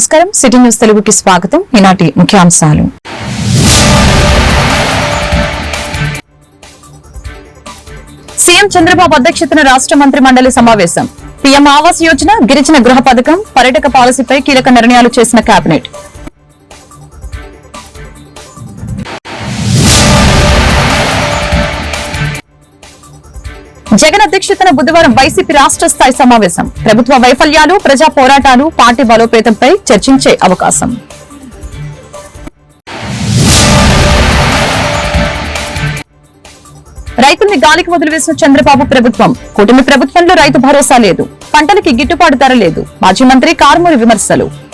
నమస్కారం. City news తెలుగుకి స్వాగతం. ఈనాటి ముఖ్యాంశాలు. సీఎం చంద్రబాబు అధ్యక్షతన రాష్ట్ర మంత్రి మండలి సమావేశం. పీఎం ఆవాస్ యోజన గిరిజన గృహ పథకం పర్యాటక పాలసీపై కీలక నిర్ణయాలు చేసిన కేబినెట్. జగన్ అధ్యక్షతన బుధవారం వైసీపీ రాష్ట్ర స్థాయి సమావేశం. ప్రభుత్వ వైఫల్యాలు ప్రజా పోరాటాలు పార్టీ బలోపేతంపై చర్చించే అవకాశం. రైతుల్ని గాలికి వదిలివేసిన చంద్రబాబు ప్రభుత్వం. కూటమి ప్రభుత్వంలో రైతు భరోసా లేదు. పంటలకి గిట్టుబాటు ధర లేదు. మాజీ మంత్రి కారుమూరి విమర్శలు.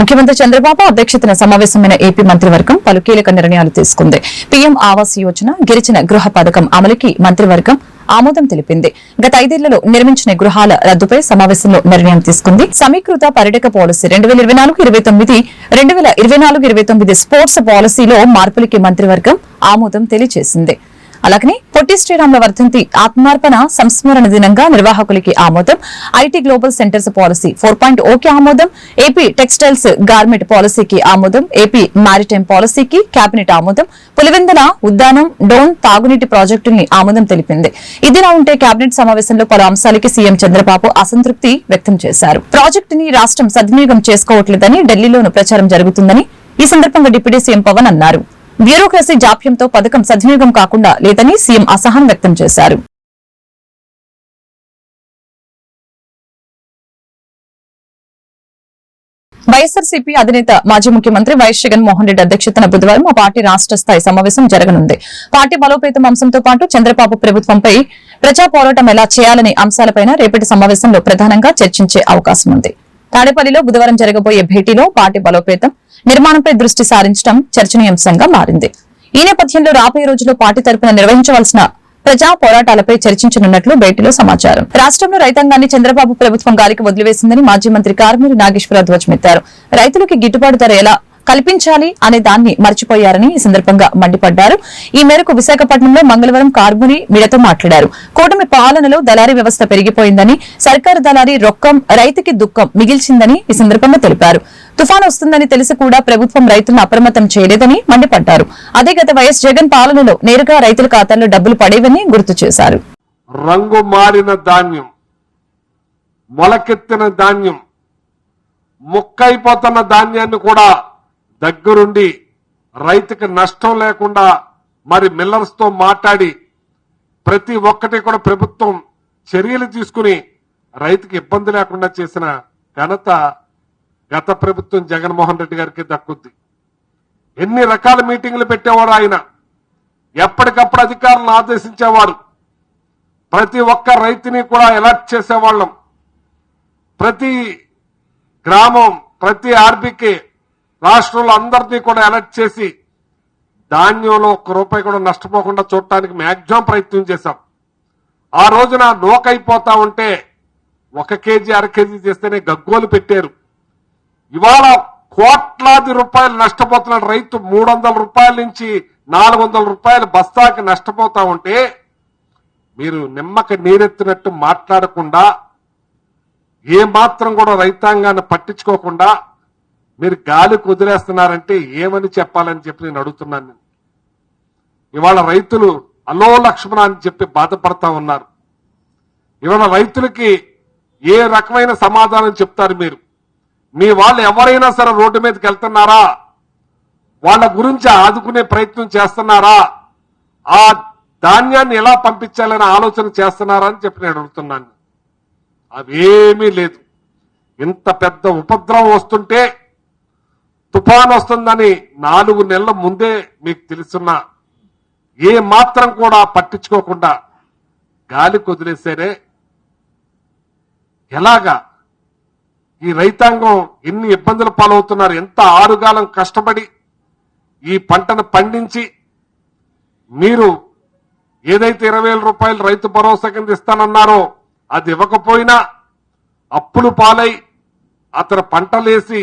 ముఖ్యమంత్రి చంద్రబాబు అధ్యక్షతన సమావేశమైన ఏపీ మంత్రివర్గం పలు కీలక నిర్ణయాలు తీసుకుంది. పీఎం ఆవాస్ యోజన గిరిజన గృహ పథకం అమలుకి మంత్రివర్గం ఆమోదం తెలిపింది. గత ఐదేళ్ళలో నిర్మించిన గృహాల రద్దుపై సమావేశంలో నిర్ణయం తీసుకుంది. సమీకృత పర్యాటక పాలసీ రెండు వేల ఇరవై నాలుగు ఇరవై తొమ్మిది రెండు వేల ఇరవై నాలుగు ఇరవై తొమ్మిది స్పోర్ట్స్ పాలసీలో మార్పులకి మంత్రివర్గం ఆమోదం తెలియజేసింది అలాగనే పొట్టి శ్రీరాముల వర్ధంతి ఆత్మార్పణ సంస్మరణ దినంగా నిర్వాహకులకి ఆమోదం. IT global centres policy four point okay ఆమోదం. ఏపీ టెక్స్టైల్స్ గార్మెంట్ పాలసీకి ఆమోదం. ఏపీ మారిటైమ్ పాలసీకి కేబినెట్ ఆమోదం. పులివెందన ఉద్దానం డోన్ తాగునీటి ప్రాజెక్టుని ఆమోదం తెలిపింది. ఇదిలా ఉంటే కేబినెట్ సమావేశంలో పలు అంశాలకి సీఎం చంద్రబాబు అసంతృప్తి వ్యక్తం చేశారు. ప్రాజెక్టుని రాష్ట్రం సద్వినియోగం చేసుకోవట్లేదని ఢిల్లీలోనూ ప్రచారం జరుగుతుందని ఈ సందర్భంగా డిప్యూటీ సీఎం పవన్ అన్నారు. బ్యూరోక్రసీ జాప్యంతో పథకం సద్వినియోగం కాకుండా లేదని సీఎం అసహనం వ్యక్తం చేశారు. వైఎస్ఆర్సీపీ అధినేత మాజీ ముఖ్యమంత్రి వైఎస్ జగన్మోహన్ రెడ్డి అధ్యక్షతన బుధవారం ఆ పార్టీ రాష్ట్ర స్థాయి సమావేశం జరగనుంది. పార్టీ బలోపేతం అంశంతో పాటు చంద్రబాబు ప్రభుత్వంపై ప్రజా పోరాటం ఎలా చేయాలనే అంశాలపైన రేపటి సమావేశంలో ప్రధానంగా చర్చించే అవకాశం ఉంది తాడేపల్లిలో బుధవారం జరగబోయే భేటీలో పార్టీ బలోపేతం. నిర్మాణంపై దృష్టి సారించడం చర్చనీయాంశంగా మారింది. ఈ నేపథ్యంలో రాబోయే రోజుల్లో పార్టీ తరపున నిర్వహించవలసిన ప్రజా పోరాటాలపై చర్చించనున్నట్లు భేటీలో సమాచారం. రాష్ట్రంలో రైతాంగాన్ని చంద్రబాబు ప్రభుత్వం గాలికి వదిలివేసిందని మాజీ మంత్రి కారుమూరి నాగేశ్వరరావు ధ్వజమెత్తారు. రైతులకి గిట్టుబాటు ధర ఎలా కల్పించాలి అనే దాన్ని మర్చిపోయారని ఈ సందర్భంగా మండిపడ్డారు. ఈ మేరకు విశాఖపట్నంలో మంగళవారం కార్గుని మీడియాతో మాట్లాడారు. కూటమి పాలనలో దళారీ వ్యవస్థ పెరిగిపోయిందని సర్కారు దళారీ రొక్కం రైతుకి దుఃఖం మిగిల్చిందని ఈ సందర్భంగా తెలిపారు. తుఫాను వస్తుందని తెలిసి కూడా ప్రభుత్వం రైతులను అప్రమత్తం చేయలేదని మండిపడ్డారు. అదే గత వైఎస్ జగన్ పాలనలో నేరుగా రైతుల ఖాతాల్లో డబ్బులు పడేవని గుర్తు చేశారు. రంగు మారిన ధాన్యం మొలకెత్తిన ధాన్యం ముక్కైపోతున్న ధాన్యాన్ని కూడా దగ్గరుండి రైతుకి నష్టం లేకుండా మరి మిల్లర్స్తో మాట్లాడి ప్రతి ఒక్కటి కూడా ప్రభుత్వం చర్యలు తీసుకుని రైతుకి ఇబ్బంది లేకుండా చేసిన ఘనత గత ప్రభుత్వం జగన్మోహన్ రెడ్డి గారికి దక్కుద్ది ఎన్ని రకాల మీటింగ్లు పెట్టేవారు ఆయన? ఎప్పటికప్పుడు అధికారులను ఆదేశించేవారు? ప్రతి ఒక్క రైతుని కూడా అలర్ట్ చేసేవాళ్ళం. ప్రతి గ్రామం ప్రతి ఆర్బీకి రాష్ట్రంలో అందరినీ కూడా అలర్ట్ చేసి ధాన్యంలో ఒక్క రూపాయి కూడా నష్టపోకుండా చూడటానికి మాక్సిమం ప్రయత్నం చేశాం. ఆ రోజున నోకైపోతా ఉంటే ఒక కేజీ అర కేజీ చేస్తేనే గగ్గోలు పెట్టారు. ఇవాళ కోట్లాది రూపాయలు నష్టపోతున్న రైతు మూడు వందల రూపాయల నుంచి నాలుగు వందల రూపాయలు బస్తాకి నష్టపోతా ఉంటే మీరు నిమ్మక నీరెత్తినట్టు మాట్లాడకుండా ఏ మాత్రం కూడా రైతాంగాన్ని పట్టించుకోకుండా మీరు గాలి కుదిరేస్తున్నారంటే ఏమని చెప్పాలని చెప్పి నేను అడుగుతున్నాను ఇవాళ రైతులు అలో లక్ష్మణ అని చెప్పి బాధపడతా ఉన్నారు. ఇవాళ రైతులకి ఏ రకమైన సమాధానం చెప్తారు మీరు? మీ వాళ్ళు ఎవరైనా సరే రోడ్డు మీదకి వెళ్తున్నారా? వాళ్ళ గురించి ఆదుకునే ప్రయత్నం చేస్తున్నారా? ఆ ధాన్యాన్ని ఎలా పంపించాలని ఆలోచన చేస్తున్నారా అని చెప్పి నేను అడుగుతున్నాను. అవేమీ లేదు. ఇంత పెద్ద ఉపద్రవం వస్తుంటే తుఫాన్ వస్తుందని నాలుగు నెలల ముందే మీకు తెలుసున్నా ఏ మాత్రం కూడా పట్టించుకోకుండా గాలి కుదిలేసేనే ఎలాగా ఈ రైతాంగం ఎన్ని ఇబ్బందులు పాలవుతున్నారు ఎంత ఆరుగాలం కష్టపడి ఈ పంటను పండించి మీరు ఏదైతే ఇరవై వేల రూపాయలు రైతు భరోసా కింద ఇస్తానన్నారో అది ఇవ్వకపోయినా అప్పులు పాలై అతను పంటలేసి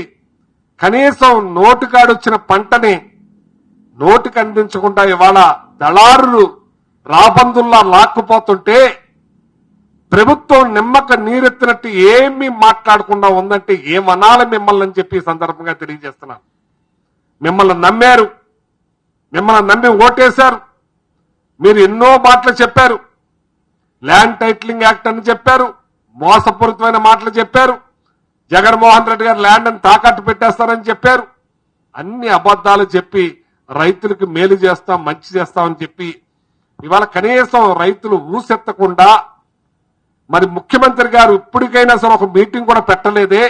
కనీసం నోటుకాడొచ్చిన పంటని నోటికి అందించకుండా ఇవాళ దళారులు రాబందుల్లా లాక్కుపోతుంటే ప్రభుత్వం నిమ్మక నీరెత్తినట్టు ఏమీ మాట్లాడకుండా ఉందంటే ఏమనాలి మిమ్మల్ని అని చెప్పి సందర్భంగా తెలియజేస్తున్నాను. మిమ్మల్ని నమ్మారు. మిమ్మల్ని నమ్మి ఓటేశారు. మీరు ఎన్నో మాటలు చెప్పారు. ల్యాండ్ టైటిలింగ్ యాక్ట్ అని చెప్పారు. మోసపూరితమైన మాటలు చెప్పారు. జగన్మోహన్ రెడ్డి గారు ల్యాండ్ అని తాకట్టు పెట్టేస్తారని చెప్పారు. అన్ని అబద్ధాలు చెప్పి రైతులకు మేలు చేస్తాం మంచి చేస్తామని చెప్పి ఇవాళ కనీసం రైతులు ఊసెత్తకుండా మరి ముఖ్యమంత్రి గారు ఇప్పటికైనా సరే ఒక మీటింగ్ కూడా పెట్టలేదే.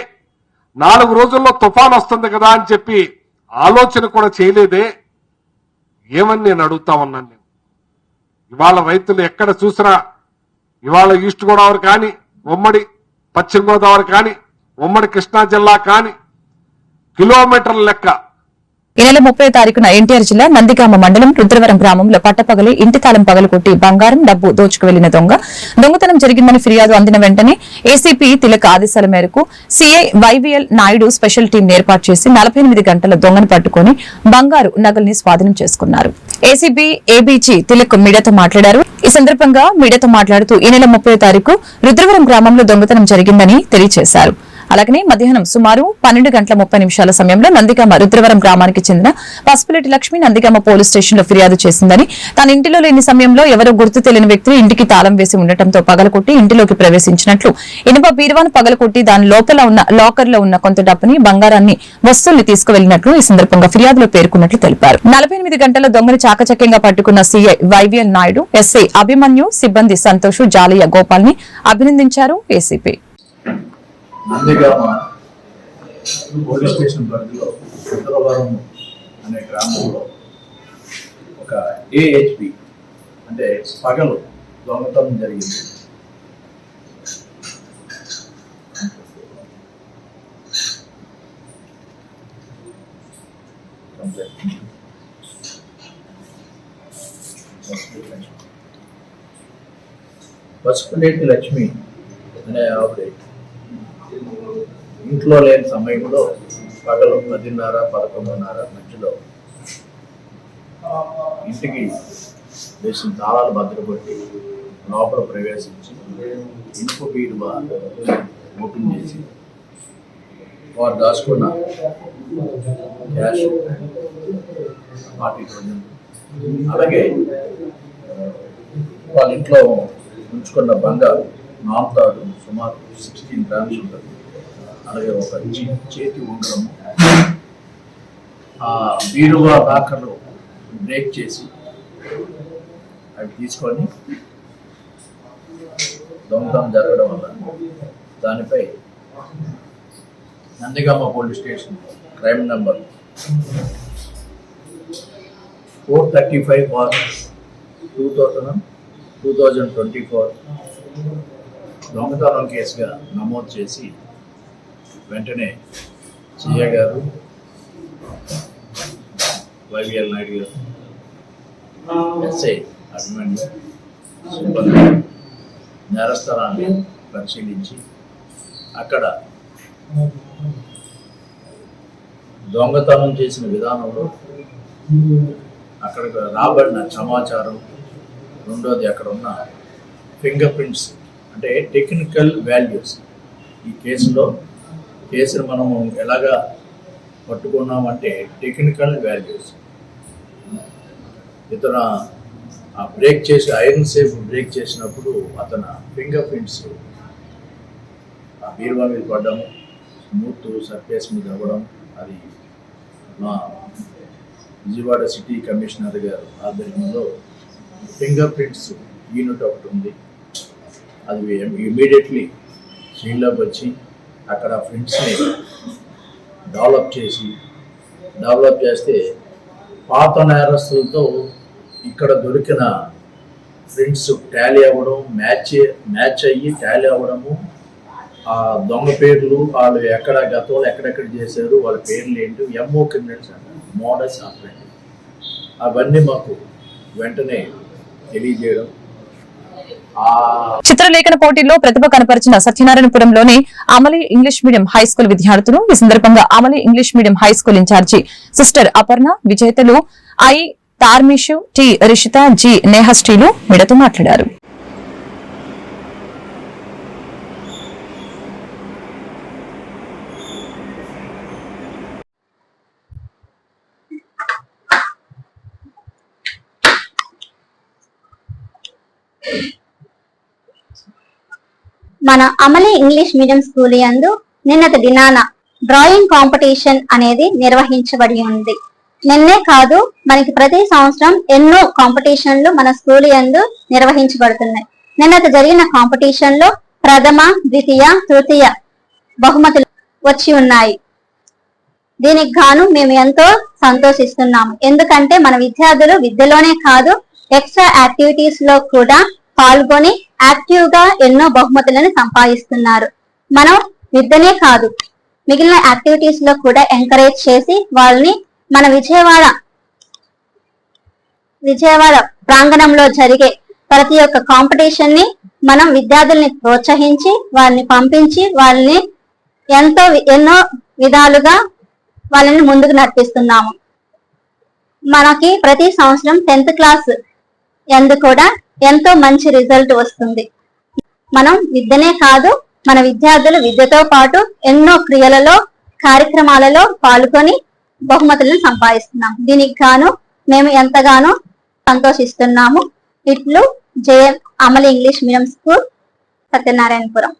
నాలుగు రోజుల్లో తుఫాన్ వస్తుంది కదా అని చెప్పి ఆలోచన కూడా చేయలేదే. ఏమని నేను అడుగుతా ఉన్నాను నేను. ఇవాళ రైతులు ఎక్కడ చూసినా ఇవాళ ఈస్ట్ గోదావరి కానీ ఉమ్మడి పశ్చిమ గోదావరి కానీ ఉమ్మడి కృష్ణా జిల్లా కాని కిలోమీటర్ల లెక్క. ఈ నెల ముప్పై తారీఖున ఎన్టీఆర్ జిల్లా నందిగామ మండలం రుద్రవరం గ్రామంలో పట్టపగలి ఇంటి తాళం పగలకొట్టి బంగారం డబ్బు దోచుకు వెళ్ళిన దొంగ. దొంగతనం జరిగిందని ఫిర్యాదు అందిన వెంటనే ఏసీపీ తిలక్ ఆదేశాల మేరకు CI YVL Naidu special team ఏర్పాటు చేసి నలభై ఎనిమిది గంటల దొంగను పట్టుకుని బంగారు నగల్ని స్వాధీనం చేసుకున్నారు. ఏసీబీ ఏబీజీ తిలక్ మీడియాతో మాట్లాడారు. ఈ సందర్భంగా మీడియాతో మాట్లాడుతూ ఈ నెల ముప్పై తారీఖు రుద్రవరం గ్రామంలో దొంగతనం జరిగిందని తెలియజేశారు. అలాగనే మధ్యాహ్నం సుమారు పన్నెండు గంటల ముప్పై నిమిషాల సమయంలో నందిగామ రుద్రవరం గ్రామానికి చెందిన పసుపులెట్టి లక్ష్మి నందిగామ పోలీస్ స్టేషన్లో ఫిర్యాదు చేసిందని తన ఇంటిలో లేని సమయంలో ఎవరో గుర్తు తెలియని వ్యక్తి ఇంటికి తాళం వేసి ఉండటంతో పగలకొట్టి ఇంటిలోకి ప్రవేశించినట్లు. ఇనుప బీరువాను పగలకొట్టి దాని లోపల ఉన్న లాకర్లో ఉన్న కొంత డబ్బుని బంగారాన్ని వస్తువుల్ని తీసుకువెళ్ళినట్లు ఈ సందర్భంగా ఫిర్యాదులో పేర్కొన్నట్లు తెలిపారు. నలభై ఎనిమిది గంటల దొంగను చాకచక్యంగా పట్టుకున్న CI YVL Naidu SI Abhimanyu సిబ్బంది సంతోష్ జాలయ్య గోపాల్ని అభినందించారు ఏసీపీ. నందిగామ పోలీస్ స్టేషన్ పరిధిలో ఉత్తరవరం అనే గ్రామంలో ఒక ఏహెచ్పి అంటే పగలు దొంగతనం జరిగింది. పసుపులేటి లక్ష్మి అనే ఆవిడ ఇంట్లో లేని సమయంలో పగలు పదిన్నర పదకొండున్నర మధ్యలో ఇంటికి వేసిన తాళాలు భద్రపట్టి లోపల ప్రవేశించి ఇనుప బీరువా ఓపెన్ చేసి వారు దాచుకున్న క్యాష్ ఫార్టీ థౌజండ్ అలాగే వాళ్ళ ఇంట్లో ఉంచుకున్న బంగారు నాలుగు సుమారు సిక్స్టీన్ గ్రామ్స్ ఉంటుంది. అలాగే ఒక చేతి ఉండడం ఆ బీరువా లాకర్లు బ్రేక్ చేసి అవి తీసుకొని దొంగతనం జరగడం వల్ల దానిపై Nandigama police station crime number four thirty five bar two thousand two thousand twenty four దొంగతనం కేసుగా నమోదు చేసి వెంటనే సిఏ గారు. వైవిఎల్ నాయుడు గారు. ఎస్ఐ అభిమన్యు సిబ్బంది నేరస్థలాన్ని పరిశీలించి అక్కడ దొంగతనం చేసిన విధానంలో అక్కడ రాబడిన సమాచారం రెండోది అక్కడ ఉన్న ఫింగర్ ప్రింట్స్ అంటే టెక్నికల్ వాల్యూస్ ఈ కేసులో కేసును మనము ఎలాగా పట్టుకున్నామంటే టెక్నికల్ వాల్యూస్ ఇతను ఆ బ్రేక్ చేసి ఐరన్ సేఫ్ బ్రేక్ చేసినప్పుడు అతను ఫింగర్ ప్రింట్స్ ఆ బీరువా మీద పడడం స్మూత్ సర్ఫేస్ మీద అవ్వడం అది మా విజయవాడ సిటీ కమిషనర్ గారు ఆధ్వర్యంలో ఫింగర్ ప్రింట్స్ యూనిట్ ఒకటి ఉంది. అది ఇమీడియట్లీ సీన్లోకి వచ్చి అక్కడ ఫ్రెండ్స్ని డెవలప్ చేసి డెవలప్ చేస్తే పాత నేరస్తులతో ఇక్కడ దొరికిన ఫ్రెండ్స్ టాలీ అవ్వడం మ్యాచ్ మ్యాచ్ అయ్యి టాలీ అవ్వడము ఆ దొంగ పేర్లు వాళ్ళు ఎక్కడ గతంలో ఎక్కడెక్కడ చేశారు వాళ్ళ పేర్లు ఏంటి ఎంఓ క్రిమినల్స్ అంటారు మోడల్స్ ఆపరేటివ్ అవన్నీ మాకు వెంటనే తెలియజేయడం చిత్రలేఖన పోటీల్లో ప్రతిభ కనపరిచిన సత్యనారాయణపురంలోని Amali English medium high school విద్యార్థులు ఈ సందర్భంగా Amali English medium high school incharge sister Aparna విజేతలు ఐ తార్మిషు టి రిషిత జి నేహస్టీలు మీడతో మాట్లాడారు. మన అమలి ఇంగ్లీష్ మీడియం స్కూల్ యందు నిన్నటి దినాన డ్రాయింగ్ కాంపిటీషన్ అనేది నిర్వహించబడి ఉంది. నిన్నే కాదు మనకి ప్రతి సంవత్సరం ఎన్నో కాంపిటీషన్లు మన స్కూల్ యందు నిర్వహించబడుతున్నాయి. నిన్నటి జరిగిన కాంపిటీషన్లో ప్రథమ ద్వితీయ తృతీయ బహుమతులు వచ్చి ఉన్నాయి. దీనికి గాను మేము ఎంతో సంతోషిస్తున్నాము. ఎందుకంటే మన విద్యార్థులు విద్యలోనే కాదు ఎక్స్ట్రా యాక్టివిటీస్లో కూడా పాల్గొని యాక్టివ్గా ఎన్నో బహుమతులను సంపాదిస్తున్నారు. మనం విద్యనే కాదు మిగిలిన యాక్టివిటీస్లో కూడా ఎంకరేజ్ చేసి వాళ్ళని మన విజయవాడ విజయవాడ ప్రాంగణంలో జరిగే ప్రతి ఒక్క కాంపిటీషన్ని మనం విద్యార్థుల్ని ప్రోత్సహించి వాళ్ళని పంపించి వాళ్ళని ఎంతో ఎన్నో విధాలుగా వాళ్ళని ముందుకు నడిపిస్తున్నాము. మనకి ప్రతి సంవత్సరం టెన్త్ క్లాస్ ఎందు కూడా ఎంతో మంచి రిజల్ట్ వస్తుంది. మనం విద్యనే కాదు మన విద్యార్థులు విద్యతో పాటు ఎన్నో క్రియలలో కార్యక్రమాలలో పాల్గొని బహుమతులను సంపాదిస్తున్నాం దీనికి గాను మేము ఎంతగానో సంతోషిస్తున్నాము. ఇట్లు జేఎం అమలు ఇంగ్లీష్ మీడియం స్కూల్ సత్యనారాయణపురం.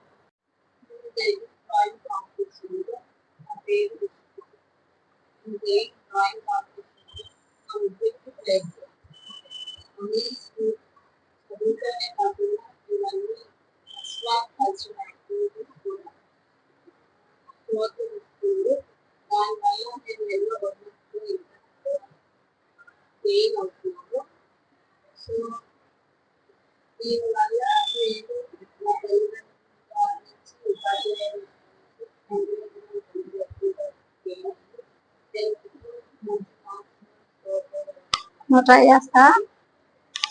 నువ్వు ట్రై చేస్తా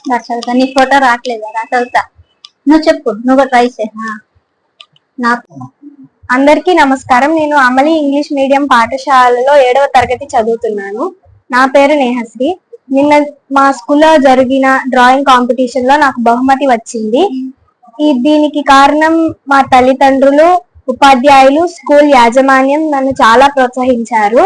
రా చదువుతా నీ ఫోటో రావట్లేదా? రా చదువుతా నువ్వు చెప్పు నువ్వు ట్రై చే ఆ. నాకు అందరికీ నమస్కారం. నేను అమలి ఇంగ్లీష్ మీడియం పాఠశాలలో ఏడవ తరగతి చదువుతున్నాను. నా పేరు నేహశ్రీ. నిన్న మా స్కూల్లో జరిగిన డ్రాయింగ్ కాంపిటీషన్లో నాకు బహుమతి వచ్చింది. ఈ దీనికి కారణం మా తల్లిదండ్రులు ఉపాధ్యాయులు స్కూల్ యాజమాన్యం నన్ను చాలా ప్రోత్సహించారు.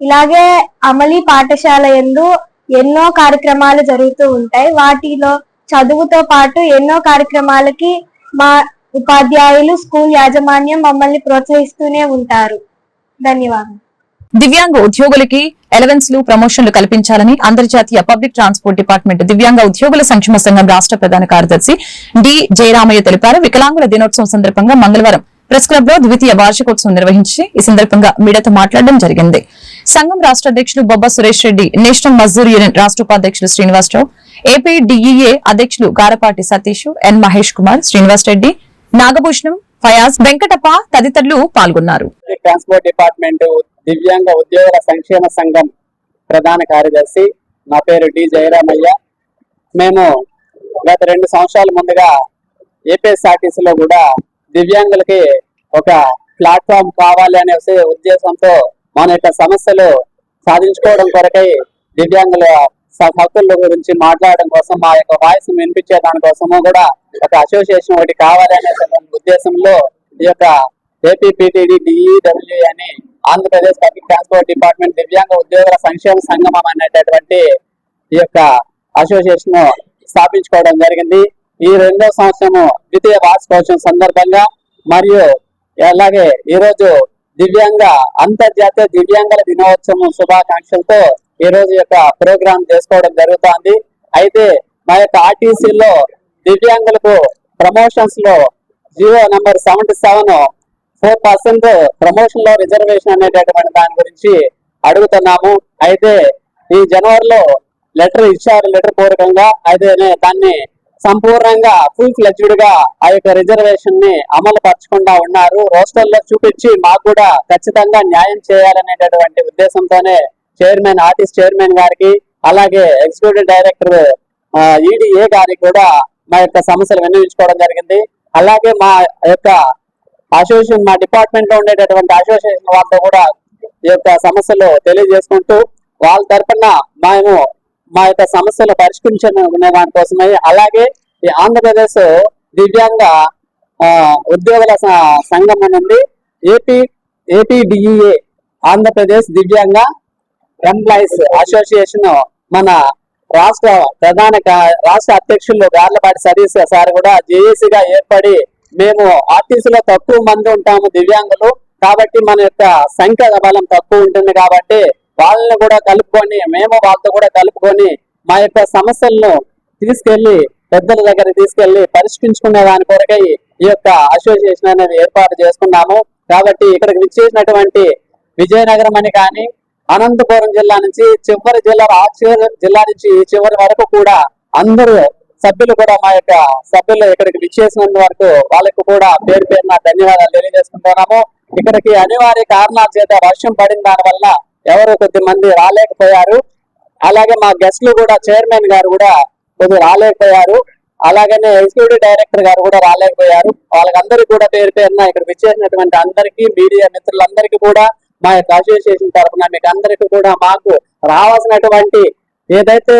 ఇలాగే అమలి పాఠశాల ఎందు ఎన్నో కార్యక్రమాలు జరుగుతూ ఉంటాయి. వాటిలో చదువుతో పాటు ఎన్నో కార్యక్రమాలకి మా ఉపాధ్యాయులు స్కూల్ యాజమాన్యం మమ్మల్ని ప్రోత్సహిస్తూనే ఉంటారు. ధన్యవాదాలు. దివ్యాంగ ఉద్యోగులకి ఎలవెన్స్లు ప్రమోషన్లు కల్పించాలని అంతర్జాతీయ పబ్లిక్ ట్రాన్స్పోర్ట్ డిపార్ట్మెంట్ దివ్యాంగ ఉద్యోగుల సంక్షేమ సంఘం రాష్ట్ర ప్రధాన కార్యదర్శి డి. జయరామయ్య తెలిపారు. వికలాంగుల దినోత్సవం సందర్భంగా మంగళవారం ప్రెస్ క్లబ్లో ద్వితీయ వార్షికోత్సవం నిర్వహించి ఈ సందర్భంగా మీడియాతో మాట్లాడడం జరిగింది. సంఘం రాష్ట్ర అధ్యక్షులు బొబ్బ సురేష్ రెడ్డి నేషనల్ మజ్దూర్ యూనియన్ రాష్ట్ర ఉపాధ్యక్షులు శ్రీనివాసరావు ఏపీ డిఈఏ అధ్యక్షులు గారపాటి సతీష్ ఎన్ మహేష్ కుమార్ శ్రీనివాస్ రెడ్డి నాగభూషణం ఫయాజ్ వెంకటప్ప తదితరులు పాల్గొన్నారు. ట్రాన్స్పోర్ట్ డిపార్ట్మెంట్ దివ్యాంగ ఉద్యోగుల సంక్షేమ సంఘం ప్రధాన కార్యదర్శి నా పేరు డి జయరామయ్య. మేము గత రెండు సంవత్సరాల ముందుగా ఏపీఎస్ఆర్టీసీలో కూడా దివ్యాంగులకి ఒక ప్లాట్ఫామ్ కావాలి అనే ఉద్దేశంతో మన యొక్క సమస్యలు సాధించుకోవడం కొరకై దివ్యాంగుల హక్కుల గురించి మాట్లాడడం కోసం మా యొక్క వాయిస్ వినిపించే దానికోసము కూడా ఒక అసోసియేషన్ ఒకటి కావాలనే ఉద్దేశంలో ఈ యొక్క ఏపీపీటీడీ డిఈడబ్ల్యూ అని ఆంధ్రప్రదేశ్ పబ్లిక్ ట్రాన్స్పోర్ట్ డిపార్ట్మెంట్ దివ్యాంగ ఉద్యోగుల సంక్షేమ సంగమం అనేటటువంటి ఈ యొక్క అసోసియేషన్ స్థాపించుకోవడం జరిగింది. ఈ రెండో సంవత్సరము ద్వితీయ వార్షికోత్సవం సందర్భంగా మరియు అలాగే ఈ రోజు దివ్యాంగ అంతర్జాతీయ దివ్యాంగుల దినోత్సవం శుభాకాంక్షలతో ఈ రోజు యొక్క ప్రోగ్రామ్ చేసుకోవడం జరుగుతోంది. అయితే మా యొక్క ఆర్టీసీలో దివ్యాంగులకు ప్రమోషన్స్లో GO number seventy seven four percent ప్రమోషన్లో రిజర్వేషన్ అనేటటువంటి దాని గురించి అడుగుతున్నాము. అయితే ఈ జనవరిలో లెటర్ ఇచ్చారు లెటర్ పూర్వకంగా. అయితే దాన్ని సంపూర్ణంగా ఫుల్ ఫ్లెడ్జ్డ్గా ఆ యొక్క రిజర్వేషన్ని అమలు పరచకుండా ఉన్నారు. రోస్టర్లో చూపించి మాకు కూడా ఖచ్చితంగా న్యాయం చేయాలనేటటువంటి ఉద్దేశంతోనే చైర్మన్ ఆర్టిస్ట్ చైర్మన్ గారికి అలాగే ఎగ్జిక్యూటివ్ డైరెక్టర్ ఈడీఏ గారికి కూడా మా యొక్క సమస్యలు విన్నవించుకోవడం జరిగింది. అలాగే మా యొక్క అసోసియేషన్ మా డిపార్ట్మెంట్లో ఉండేటటువంటి అసోసియేషన్ వాళ్ళతో కూడా ఈ యొక్క సమస్యలు తెలియజేసుకుంటూ వాళ్ళ తరఫున మేము మా యొక్క సమస్యలు పరిష్కరించుకునే దానికోసమై అలాగే ఈ ఆంధ్రప్రదేశ్ దివ్యాంగ ఉద్యోగుల సంఘం అనేది ఏపీ ఏపీడిఈఏ ఆంధ్రప్రదేశ్ దివ్యాంగ ఎంప్లాయీస్ అసోసియేషన్ మన రాష్ట్ర ప్రధాన రాష్ట్ర అధ్యక్షులు గార్లపాటి సతీష్ సార్ కూడా జేఏసీగా ఏర్పడి మేము ఆర్టీసీలో తక్కువ మంది ఉంటాము దివ్యాంగులు. కాబట్టి మన యొక్క సంఖ్య బలం తక్కువ ఉంటుంది కాబట్టి వాళ్ళని కూడా కలుపుకొని మేము వాళ్ళతో కూడా కలుపుకొని మా యొక్క సమస్యలను తీసుకెళ్ళి పెద్దల దగ్గర తీసుకెళ్ళి పరిష్కరించుకునే దాని కొరకై ఈ యొక్క అసోసియేషన్ అనేది ఏర్పాటు చేసుకున్నాము. కాబట్టి ఇక్కడికి విచ్చేసినటువంటి విజయనగరం అని కానీ అనంతపురం జిల్లా నుంచి చివరి జిల్లా ఆ చివరి జిల్లా నుంచి చివరి వరకు కూడా అందరూ సభ్యులు కూడా మా యొక్క సభ్యులు ఇక్కడికి విచ్చేసినందు వరకు వాళ్ళకు కూడా పేరు పేరున ధన్యవాదాలు తెలియజేసుకుంటున్నాము. ఇక్కడికి అనివార్య కారణాల చేత వర్షం పడిన దాని వల్ల ఎవరు కొద్ది మంది రాలేకపోయారు. అలాగే మా గెస్ట్లు కూడా చైర్మన్ గారు కూడా కొద్దిగా రాలేకపోయారు. అలాగనే ఎగ్జిక్యూటివ్ డైరెక్టర్ గారు కూడా రాలేకపోయారు. వాళ్ళకందరికీ కూడా పేరు పేరున ఇక్కడ విచ్చేసినటువంటి అందరికీ మీడియా మిత్రులందరికీ కూడా మా యొక్క అసోసియేషన్ తరఫున మీకు అందరికీ కూడా మాకు రావాల్సినటువంటి ఏదైతే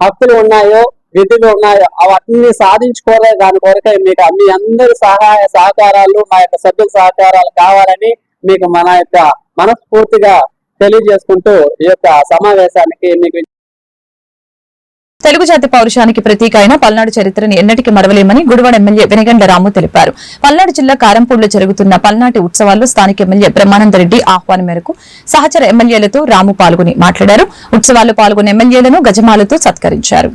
హక్కులు ఉన్నాయో విధులు ఉన్నాయో అవన్నీ సాధించుకోలే దాని కొరకై మీకు మీ అందరి సహాయ సహకారాలు మా యొక్క సభ్యుల సహకారాలు కావాలని మీకు మన యొక్క మనస్ఫూర్తిగా తెలియజేసుకుంటూ ఈ యొక్క సమావేశానికి మీకు తెలుగు జాతి పౌరుషానికి ప్రతీక అయిన పల్నాడు చరిత్రని ఎన్నటికీ మరవలేమని గుడివాడ ఎమ్మెల్యే వెనగండ్ల రాము తెలిపారు. పల్నాడు జిల్లా కారంపూడిలో జరుగుతున్న పల్నాటి ఉత్సవాల్లో స్థానిక ఎమ్మెల్యే బ్రహ్మానందరెడ్డి ఆహ్వానం మేరకు సహచర ఎమ్మెల్యేలతో రాము పాల్గొని మాట్లాడారు. ఉత్సవాల్లో పాల్గొన్న ఎమ్మెల్యేలను గజమాలతో సత్కరించారు.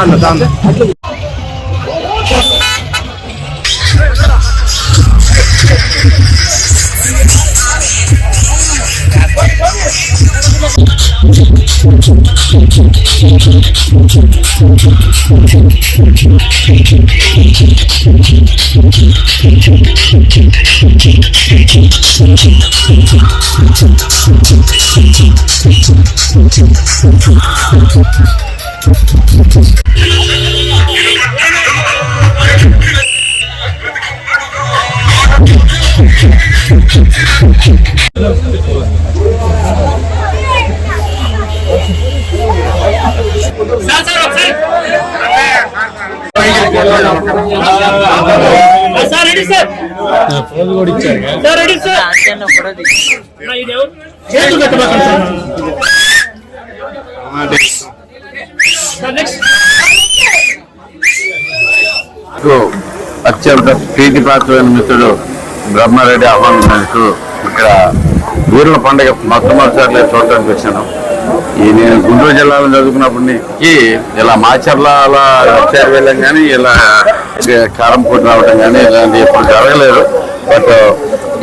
Sir ready sir sir ready sir నా ఇది ఎవరు? చేతులు పెట్టబాకండి సార్. సార్ నెక్స్ట్ నాకు అత్యంత ప్రీతిపాత్రమైన మిత్రుడు బ్రహ్మారెడ్డి ఆహ్వానం ఇక్కడ వీరుల పండుగ మొట్టమొదటిసారి చూడటానికి వచ్చాను. ఈ నేను గుంటూరు జిల్లాలో చదువుకున్నప్పటికి ఇలా మాచర్ల అలా వచ్చారు వెళ్ళాం కానీ ఇలా కారంపూడి రావడం కానీ ఇలాంటి ఎప్పుడు జరగలేదు. బట్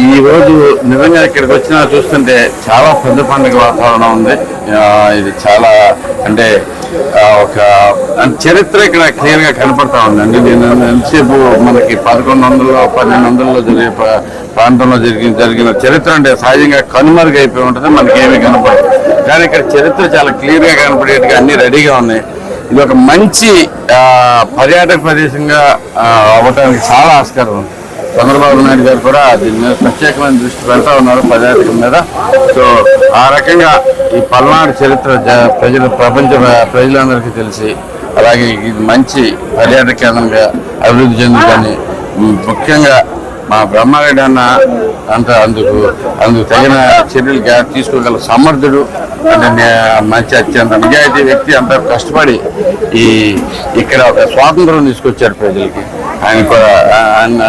ఈ రోజు నిజంగా ఇక్కడికి వచ్చినా చూస్తుంటే చాలా పెద్ద పండుగ వాతావరణం ఉంది. ఇది చాలా అంటే ఒక చరిత్ర ఇక్కడ క్లియర్గా కనపడతా ఉందండి. నేను ఎంతసేపు మనకి పదకొండు వందల్లో పన్నెండు వందలలో జరిగే ప్రాంతంలో జరిగిన జరిగిన చరిత్ర అంటే సహజంగా కనుమరుగైపోయి ఉంటుంది మనకి ఏమీ కనపడదు. కానీ ఇక్కడ చరిత్ర చాలా క్లియర్గా కనపడేట్టుగా అన్ని రెడీగా ఉన్నాయి. ఇది ఒక మంచి పర్యాటక ప్రదేశంగా అవ్వటానికి చాలా ఆస్కారం ఉంది. చంద్రబాబు నాయుడు గారు కూడా దీని మీద ప్రత్యేకమైన దృష్టి పెడతా ఉన్నారు పర్యాటకం మీద. సో ఆ రకంగా ఈ పల్నాడు చరిత్ర జ- ప్రజలు ప్రపంచ ప్రజలందరికీ తెలిసి అలాగే ఇది మంచి పర్యాటక కేంద్రంగా అభివృద్ధి చెందుతుంది ముఖ్యంగా మా బ్రహ్మారెడ్డి అన్న అంత అందుకు అందుకు తగిన చర్యలు తీసుకోగల సమర్థుడు అంటే మంచి అత్యంత నిజాయితీ వ్యక్తి. అంత కష్టపడి ఈ ఇక్కడ ఒక స్వాతంత్రం తీసుకొచ్చారు ప్రజలకి. ఆయన కూడా ఆయన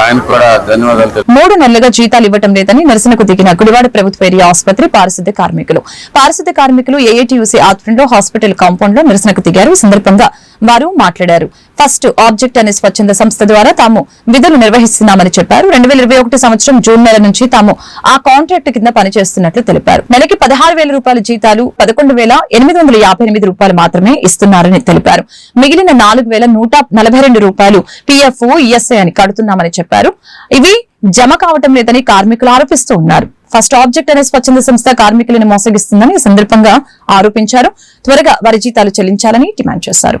ఆయన కూడా ధన్యవాదాలు మూడు నెలలుగా జీతాలు ఇవ్వటం లేదని నిరసనకు దిగిన గుడివాడ ప్రభుత్వ ఏరియా ఆసుపత్రి పారిశుద్ధ్య కార్మికులు. పారిశుద్ధ్య కార్మికులు ఏఐటీయూసీ ఆధ్వర్యంలో హాస్పిటల్ కాంపౌండ్లో నిరసనకు దిగారు. ఈ సందర్భంగా వారు మాట్లాడారు. ఫస్ట్ ఆబ్జెక్ట్ అనే స్వచ్ఛంద సంస్థ ద్వారా తాము విధులు నిర్వహిస్తున్నామని చెప్పారు. రెండు వేల ఇరవై ఒకటి సంవత్సరం జూన్ నెల నుంచి తాము ఆ కాంట్రాక్ట్ కింద పనిచేస్తున్నట్లు తెలిపారు. నెలకి పదహారు వేల రూపాయల జీతాలు పదకొండు వేల ఎనిమిది వందల యాభై ఎనిమిది రూపాయలు మాత్రమే ఇస్తున్నారని తెలిపారు. మిగిలిన నాలుగు వేల నూట నలభై రెండు రూపాయలు పీఎఫ్ ఈఎస్ఐ అని కడుతున్నామని చెప్పారు. ఇవి జమ కావటం లేదని కార్మికులు ఆరోపిస్తూ ఉన్నారు. ఫస్ట్ ఆబ్జెక్ట్ అనే స్వచ్ఛంద సంస్థ కార్మికులను మోసగిస్తుందని ఈ సందర్భంగా ఆరోపించారు. త్వరగా వారి జీతాలు చెల్లించాలని డిమాండ్ చేశారు.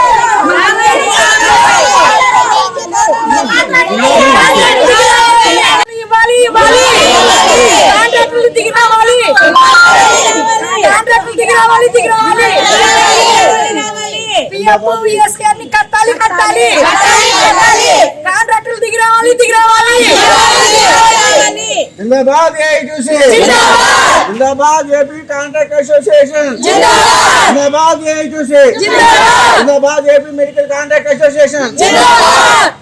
जिंदाबाद एआईटीसी जिंदाबाद। जिंदाबाद एपी कॉन्ट्रैक्ट एसोसिएशन जिंदाबाद। जिंदाबाद एआईटीसी जिंदाबाद। जिंदाबाद एपी मेडिकल कॉन्ट्रैक्ट एसोसिएशन जिंदाबाद।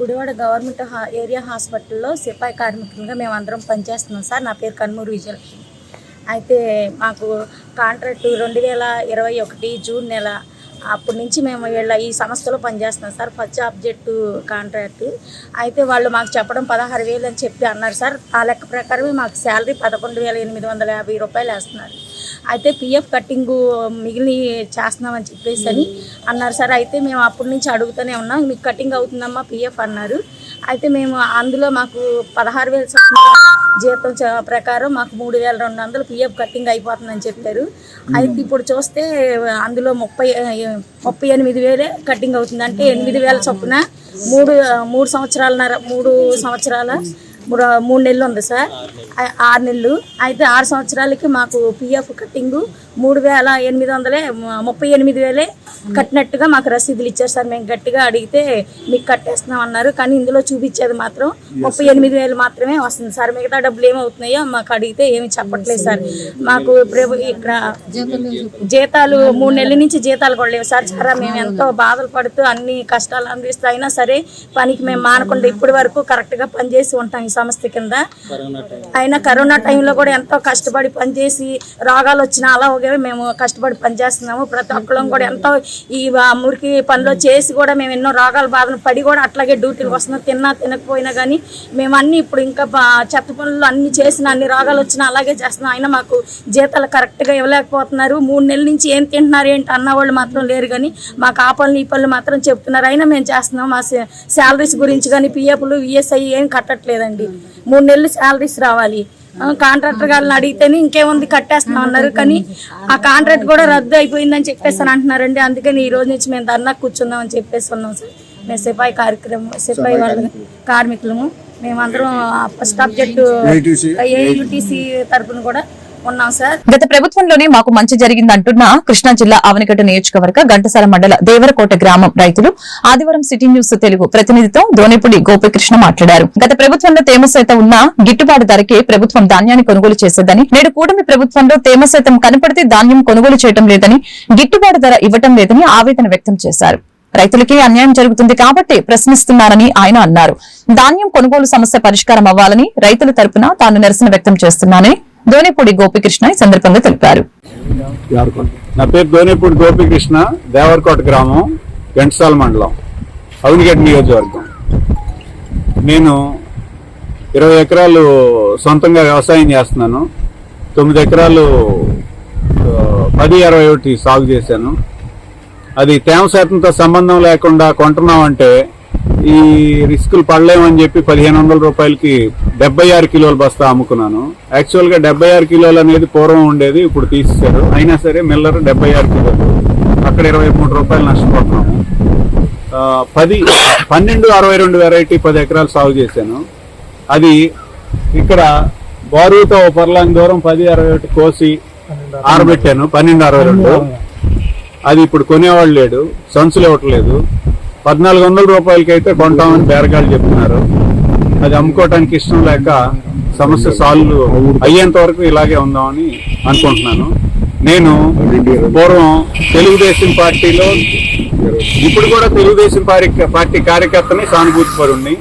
గుడివాడ గవర్నమెంట్ హా- ఏరియా హాస్పిటల్లో సిపాయి కార్మికులుగా మేము అందరం పనిచేస్తున్నాం సార్. నా పేరు కన్మూరు విజయలక్ష్మి. అయితే మాకు కాంట్రాక్ట్ రెండు వేల ఇరవై ఒకటి జూన్ నెల అప్పటి నుంచి మేము వీళ్ళ ఈ సంస్థలో పనిచేస్తున్నాం సార్. First object contract. అయితే వాళ్ళు మాకు చెప్పడం పదహారు వేలు అని చెప్పి అన్నారు సార్. ఆ లెక్క ప్రకారమే మాకు శాలరీ పదకొండు వేల ఎనిమిది వందల యాభై రూపాయలు వేస్తున్నారు. అయితే పిఎఫ్ కట్టింగ్ మిగిలిన చేస్తున్నామని చెప్పేసి అని అన్నారు. సార్ అయితే మేము అప్పటి నుంచి అడుగుతూనే ఉన్నాం. మీకు కటింగ్ అవుతుందమ్మా పిఎఫ్ అన్నారు. అయితే మేము అందులో మాకు పదహారు వేల చొప్పున జీతం చ- ప్రకారం మాకు మూడు వేల రెండు వందలు పిఎఫ్ కట్టింగ్ అయిపోతుందని చెప్పారు. అయితే ఇప్పుడు చూస్తే అందులో ముప్పై ముప్పై ఎనిమిది వేలే కట్టింగ్ అవుతుంది అంటే ఎనిమిది వేల చొప్పున మూడు మూడు సంవత్సరాలన్నర మూడు సంవత్సరాల మూడు నెలలు ఉంది సార్. ఆరు నెలలు. అయితే ఆరు సంవత్సరాలకి మాకు పిఎఫ్ కట్టింగ్ మూడు వేల ఎనిమిది వందలే ముప్పై ఎనిమిది వేలే కట్టినట్టుగా మాకు రసీదులు ఇచ్చారు సార్. మేము గట్టిగా అడిగితే మీకు కట్టేస్తున్నాం అన్నారు. కానీ ఇందులో చూపించేది మాత్రం ముప్పై ఎనిమిది వేలు మాత్రమే వస్తుంది సార్. మిగతా డబ్బులు ఏమవుతున్నాయో మాకు అడిగితే ఏమి చెప్పట్లేదు సార్. మాకు ఇక్కడ జీతాలు మూడు నెలల నుంచి జీతాలు కూడా లేవు సార్. చాలా మేము ఎంతో బాధలు పడుతూ అన్ని కష్టాలు అందిస్తూ అయినా సరే పనికి మేము మానకుండా ఇప్పటి వరకు కరెక్ట్గా పనిచేసి ఉంటాం సంస్థ కింద. అయినా కరోనా టైంలో కూడా ఎంతో కష్టపడి పనిచేసి రోగాలు వచ్చినా అలాగే మేము కష్టపడి పనిచేస్తున్నాము. ప్రతి ఒక్కళ్ళం కూడా ఎంతో ఈ మురికి పనిలో చేసి కూడా మేము ఎన్నో రోగాల బాధలు పడి కూడా అట్లాగే డ్యూటీలు వస్తున్నాం. తిన్నా తినకపోయినా కానీ మేము అన్ని ఇప్పుడు ఇంకా చెత్త పనులు అన్ని చేసిన అన్ని రోగాలు వచ్చినా అలాగే చేస్తున్నాం. అయినా మాకు జీతాలు కరెక్ట్గా ఇవ్వలేకపోతున్నారు. మూడు నెలల నుంచి ఏం తింటున్నారు ఏంటి అన్న వాళ్ళు మాత్రం లేరు కానీ మాకు ఆ పనులు ఈ పనులు మాత్రం చెప్తున్నారు. అయినా మేము చేస్తున్నాం. మా శాలరీస్ గురించి కానీ పిఎఫ్లు విఎస్ఐ ఏం కట్టట్లేదండి. మూడు నెలలు శాలరీస్ రావాలి. కాంట్రాక్టర్ గారిని అడిగితేనే ఇంకేముంది కట్టేస్తున్నాం అన్నారు. కానీ ఆ కాంట్రాక్ట్ కూడా రద్దు అయిపోయిందని చెప్పేసి అని అంటున్నారండి. అందుకని ఈ రోజు నుంచి మేము ధర్నా కూర్చుందామని చెప్పేసి ఉన్నాం సార్. మేము సిపాయి కార్యక్రమం సిపాయి వాళ్ళ కార్మికులము. మేమందరం ఫస్ట్ ఆబ్జెక్ట్ ఏయుటిసి తరపున కూడా ఉన్నాం సార్. గత ప్రభుత్వంలోనే మాకు మంచి జరిగిందంటున్న కృష్ణా జిల్లా అవనిగడ్డ నియోజకవర్గ ఘంటసాల మండల దేవరకోట గ్రామం రైతులు ఆదివారం సిటీ న్యూస్ తెలుగు ప్రతినిధితో దోనిపుడి గోపికృష్ణ మాట్లాడారు. గత ప్రభుత్వంలో తేమ శాతం ఉన్న గిట్టుబాటు ధరకే ప్రభుత్వం ధాన్యాన్ని కొనుగోలు చేసేదని నేడు కూటమి ప్రభుత్వంలో తేమ శాతం కనపడితే ధాన్యం కొనుగోలు చేయడం లేదని గిట్టుబాటు ధర ఇవ్వటం లేదని ఆవేదన వ్యక్తం చేశారు. రైతులకి అన్యాయం జరుగుతుంది కాబట్టి ప్రశ్నిస్తున్నారని ఆయన అన్నారు. ధాన్యం కొనుగోలు సమస్య పరిష్కారం అవ్వాలని రైతుల తరపున తాను నిరసన వ్యక్తం చేస్తున్నానని దోనిపూడి గోపికృష్ణ ఈ సందర్భంగా తెలిపారు. నా పేరు దోనేపూడి గోపికృష్ణ దేవరకోట గ్రామం గంటసాల మండలం అవునిగడ్డ నియోజకవర్గం. నేను ఇరవై ఎకరాలు సొంతంగా వ్యవసాయం చేస్తున్నాను. తొమ్మిది ఎకరాలు పది అరవై ఒకటి సాగు చేశాను. అది తేమ శాతంతో సంబంధం లేకుండా కొంటున్నామంటే ఈ రిస్కులు పడలేమని చెప్పి పదిహేను వందల రూపాయలకి డెబ్బై ఆరు కిలోల బస్తా అమ్ముకున్నాను. యాక్చువల్గా డెబ్బై ఆరు కిలోలు అనేది పూర్వం ఉండేది ఇప్పుడు తీసేశారు. అయినా సరే మిల్లర్ డెబ్బై ఆరు కిలోలు. అక్కడ ఇరవై మూడు రూపాయలు నష్టపోతున్నాము. పది పన్నెండు అరవై రెండు వెరైటీ పది ఎకరాలు సాగు చేశాను. అది ఇక్కడ బారుతో పర్లాంగ్ దూరం పది అరవై ఒకటి కోసి ఆరబెట్టాను. పన్నెండు అరవై రెండు. అది ఇప్పుడు కొనేవాళ్ళు లేడు సంచులు ఇవ్వట్లేదు. పద్నాలుగు వందల రూపాయలకి అయితే కొంటామని బేరగాళ్ళు చెప్తున్నారు. అది అమ్ముకోవటానికి ఇష్టం లేక సమస్య సాల్వ్ అయ్యేంత వరకు ఇలాగే ఉందామని అనుకుంటున్నాను. నేను పూర్వం తెలుగుదేశం పార్టీలో ఇప్పుడు కూడా తెలుగుదేశం పార్టీ పార్టీ కార్యకర్తని సానుభూతిపరుణ్ణి.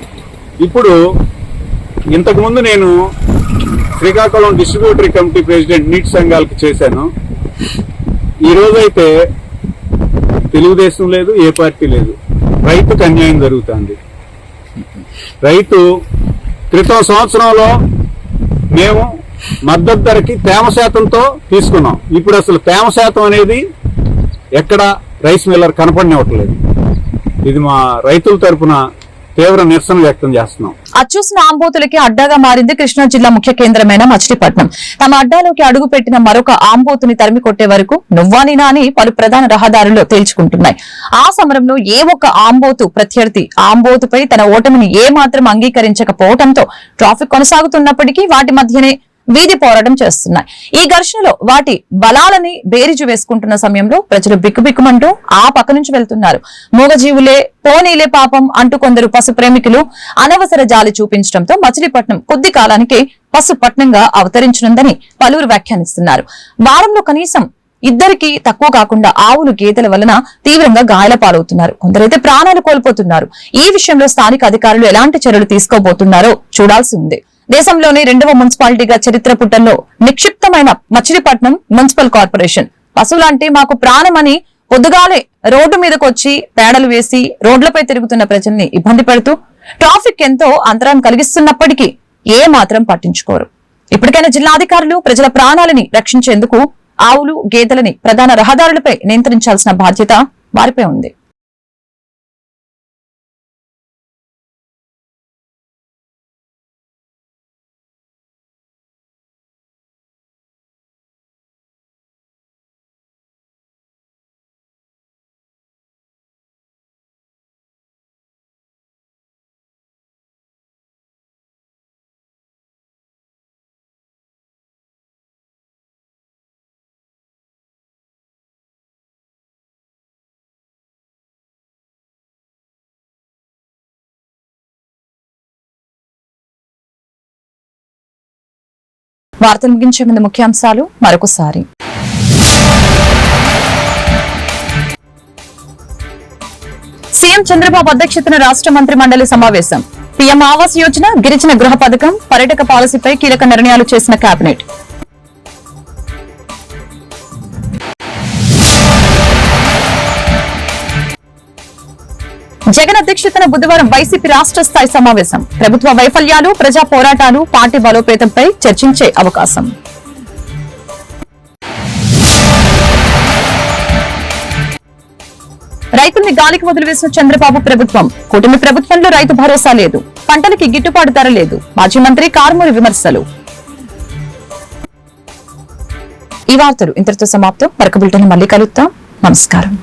ఇప్పుడు ఇంతకుముందు నేను శ్రీకాకుళం డిస్ట్రిబ్యూటరీ కమిటీ ప్రెసిడెంట్ నీటి సంఘాలకు చేశాను. ఈరోజైతే తెలుగుదేశం లేదు ఏ పార్టీ లేదు. రైతుకు అన్యాయం జరుగుతుంది. రైతు క్రితం సంవత్సరంలో మేము మద్దతు ధరకి తేమ శాతంతో తీసుకున్నాం. ఇప్పుడు అసలు తేమ శాతం అనేది ఎక్కడ రైస్ మిల్లర్ కనపడనివ్వట్లేదు. ఇది మా రైతుల తరపున తీవ్ర నిరసన వ్యక్తం చేస్తున్నాం. అచ్చూసిన ఆంబోతులకి అడ్డాగా మారింది కృష్ణా జిల్లా ముఖ్య కేంద్రమైన మచిలీపట్నం. తమ అడ్డాలోకి అడుగు పెట్టిన మరొక ఆంబోతుని తరిమి కొట్టే వరకు నువ్వానినా అని పలు ప్రధాన రహదారుల్లో తేల్చుకుంటున్నాయి. ఆ సమరంలో ఏ ఒక్క ఆంబోతు ప్రత్యర్థి ఆంబోతుపై తన ఓటమిని ఏ మాత్రం అంగీకరించకపోవడంతో ట్రాఫిక్ కొనసాగుతున్నప్పటికీ వాటి మధ్యనే వీధి పోరాటం చేస్తున్నాయి. ఈ ఘర్షణలో వాటి బలాలని బేరీజు వేసుకుంటున్న సమయంలో ప్రజలు బిక్కుబిక్కుమంటూ ఆ పక్క నుంచి వెళ్తున్నారు. మూగజీవులే పోనీలే పాపం అంటూ కొందరు పశు ప్రేమికులు అనవసర జాలి చూపించడంతో మచిలీపట్నం కొద్ది కాలానికి పశుపట్నంగా అవతరించనుందని పలువురు వ్యాఖ్యానిస్తున్నారు. వారంలో కనీసం ఇద్దరికి తక్కువ కాకుండా ఆవులు గేదెల వలన తీవ్రంగా గాయాల పాలవుతున్నారు. కొందరైతే ప్రాణాలు కోల్పోతున్నారు. ఈ విషయంలో స్థానిక అధికారులు ఎలాంటి చర్యలు తీసుకోబోతున్నారో చూడాల్సి ఉంది. దేశంలోనే రెండవ మున్సిపాలిటీగా చరిత్ర పుటల్లో నిక్షిప్తమైన మచిలీపట్నం మున్సిపల్ కార్పొరేషన్. పశువులంటే మాకు ప్రాణమని పొద్దుగాలే రోడ్డు మీదకు వచ్చి పేడలు వేసి రోడ్లపై తిరుగుతున్న ప్రజల్ని ఇబ్బంది పెడుతూ ట్రాఫిక్ ఎంతో అంతరాయం కలిగిస్తున్నప్పటికీ ఏ మాత్రం పట్టించుకోరు. ఇప్పటికైనా జిల్లాధికారులు ప్రజల ప్రాణాలని రక్షించేందుకు ఆవులు గేదెలని ప్రధాన రహదారులపై నియంత్రించాల్సిన బాధ్యత వారిపై ఉంది. వార్తలు ముగించే ముందు ముఖ్యాంశాలు మరొకసారి. సీఎం చంద్రబాబు అధ్యక్షతన రాష్ట్ర మంత్రి మండలి సమావేశం. పీఎం ఆవాస్ యోజన గిరిజన గృహ పథకం పర్యాటక పాలసీపై కీలక నిర్ణయాలు చేసిన కేబినెట్. జగన్ అధ్యక్షతన బుధవారం వైసీపీ రాష్ట్ర స్థాయి సమావేశం. ప్రభుత్వ వైఫల్యాలు ప్రజా పోరాటాలు పార్టీ బలోపేతంపై చర్చించే అవకాశం. రైతుల్ని గాలికి వదిలివేసిన చంద్రబాబు ప్రభుత్వం. కూటమి ప్రభుత్వంలో రైతు భరోసా లేదు. పంటలకి గిట్టుబాటు ధర లేదు. మాజీ మంత్రి కారుమూరి విమర్శలు. ఈ వార్తలు ఇంతటితో సమాప్తం. మరొక బులెటిన్ మళ్ళీ కలుద్దాం. నమస్కారం.